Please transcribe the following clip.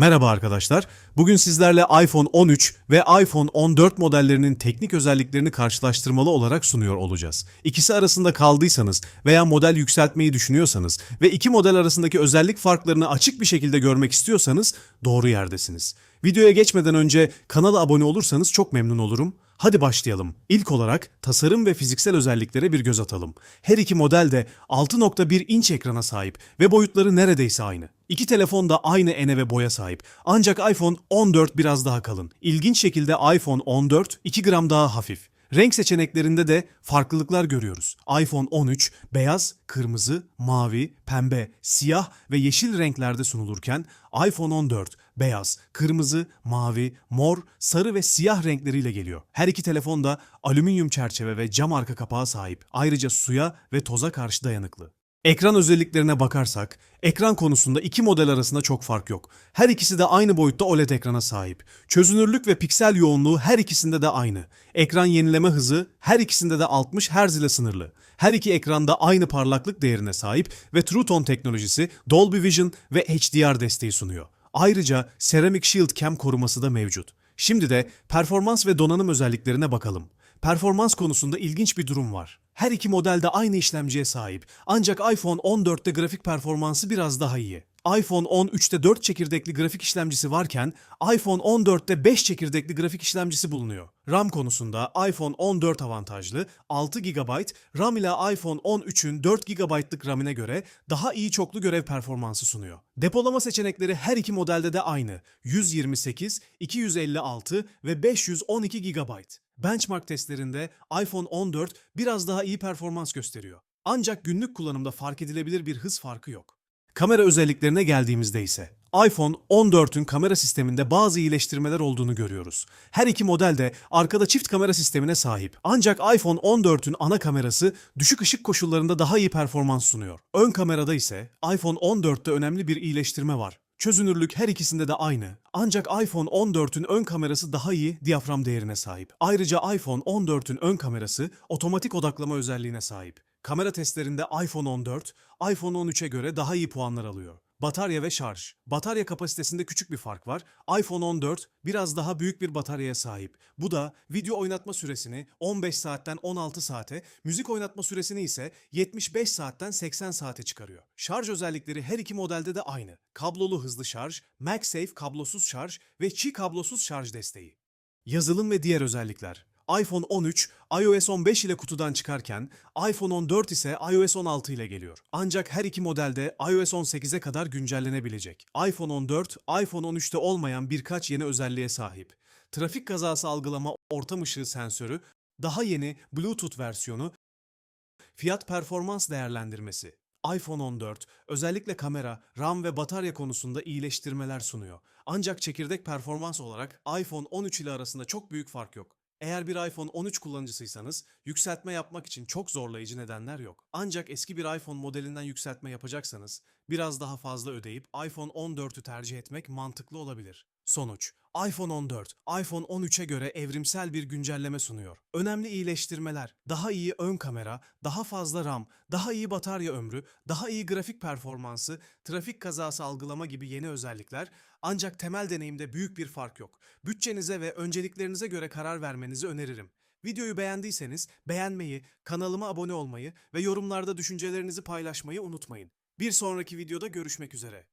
Merhaba arkadaşlar. Bugün sizlerle iPhone 13 ve iPhone 14 modellerinin teknik özelliklerini karşılaştırmalı olarak sunuyor olacağız. İkisi arasında kaldıysanız veya model yükseltmeyi düşünüyorsanız ve iki model arasındaki özellik farklarını açık bir şekilde görmek istiyorsanız doğru yerdesiniz. Videoya geçmeden önce kanala abone olursanız çok memnun olurum. Hadi başlayalım. İlk olarak tasarım ve fiziksel özelliklere bir göz atalım. Her iki model de 6.1 inç ekrana sahip ve boyutları neredeyse aynı. İki telefon da aynı ene ve boya sahip. Ancak iPhone 14 biraz daha kalın. İlginç şekilde iPhone 14 2 gram daha hafif. Renk seçeneklerinde de farklılıklar görüyoruz. iPhone 13 beyaz, kırmızı, mavi, pembe, siyah ve yeşil renklerde sunulurken iPhone 14 beyaz, kırmızı, mavi, mor, sarı ve siyah renkleriyle geliyor. Her iki telefon da alüminyum çerçeve ve cam arka kapağı sahip. Ayrıca suya ve toza karşı dayanıklı. Ekran özelliklerine bakarsak, ekran konusunda iki model arasında çok fark yok. Her ikisi de aynı boyutta OLED ekrana sahip. Çözünürlük ve piksel yoğunluğu her ikisinde de aynı. Ekran yenileme hızı her ikisinde de 60 Hz ile sınırlı. Her iki ekranda aynı parlaklık değerine sahip ve True Tone teknolojisi Dolby Vision ve HDR desteği sunuyor. Ayrıca Ceramic Shield Cam koruması da mevcut. Şimdi de performans ve donanım özelliklerine bakalım. Performans konusunda ilginç bir durum var. Her iki model de aynı işlemciye sahip. Ancak iPhone 14'te grafik performansı biraz daha iyi. iPhone 13'te 4 çekirdekli grafik işlemcisi varken iPhone 14'te 5 çekirdekli grafik işlemcisi bulunuyor. RAM konusunda iPhone 14 avantajlı, 6 GB, RAM ile iPhone 13'ün 4 GB'lık RAM'ine göre daha iyi çoklu görev performansı sunuyor. Depolama seçenekleri her iki modelde de aynı. 128, 256 ve 512 GB. Benchmark testlerinde iPhone 14 biraz daha iyi performans gösteriyor. Ancak günlük kullanımda fark edilebilir bir hız farkı yok. Kamera özelliklerine geldiğimizde ise iPhone 14'ün kamera sisteminde bazı iyileştirmeler olduğunu görüyoruz. Her iki model de arkada çift kamera sistemine sahip. Ancak iPhone 14'ün ana kamerası düşük ışık koşullarında daha iyi performans sunuyor. Ön kamerada ise iPhone 14'te önemli bir iyileştirme var. Çözünürlük her ikisinde de aynı. Ancak iPhone 14'ün ön kamerası daha iyi diyafram değerine sahip. Ayrıca iPhone 14'ün ön kamerası otomatik odaklama özelliğine sahip. Kamera testlerinde iPhone 14, iPhone 13'e göre daha iyi puanlar alıyor. Batarya ve şarj. Batarya kapasitesinde küçük bir fark var. iPhone 14 biraz daha büyük bir bataryaya sahip. Bu da video oynatma süresini 15 saatten 16 saate, müzik oynatma süresini ise 75 saatten 80 saate çıkarıyor. Şarj özellikleri her iki modelde de aynı. Kablolu hızlı şarj, MagSafe kablosuz şarj ve Qi kablosuz şarj desteği. Yazılım ve diğer özellikler. iPhone 13 iOS 15 ile kutudan çıkarken iPhone 14 ise iOS 16 ile geliyor. Ancak her iki modelde iOS 18'e kadar güncellenebilecek. iPhone 14, iPhone 13'te olmayan birkaç yeni özelliğe sahip. Trafik kazası algılama ortam ışığı sensörü, daha yeni Bluetooth versiyonu, fiyat performans değerlendirmesi. iPhone 14 özellikle kamera, RAM ve batarya konusunda iyileştirmeler sunuyor. Ancak çekirdek performans olarak iPhone 13 ile arasında çok büyük fark yok. Eğer bir iPhone 13 kullanıcısıysanız yükseltme yapmak için çok zorlayıcı nedenler yok. Ancak eski bir iPhone modelinden yükseltme yapacaksanız biraz daha fazla ödeyip iPhone 14'ü tercih etmek mantıklı olabilir. Sonuç iPhone 14, iPhone 13'e göre evrimsel bir güncelleme sunuyor. Önemli iyileştirmeler, daha iyi ön kamera, daha fazla RAM, daha iyi batarya ömrü, daha iyi grafik performansı, trafik kazası algılama gibi yeni özellikler ancak temel deneyimde büyük bir fark yok. Bütçenize ve önceliklerinize göre karar vermenizi öneririm. Videoyu beğendiyseniz beğenmeyi, kanalıma abone olmayı ve yorumlarda düşüncelerinizi paylaşmayı unutmayın. Bir sonraki videoda görüşmek üzere.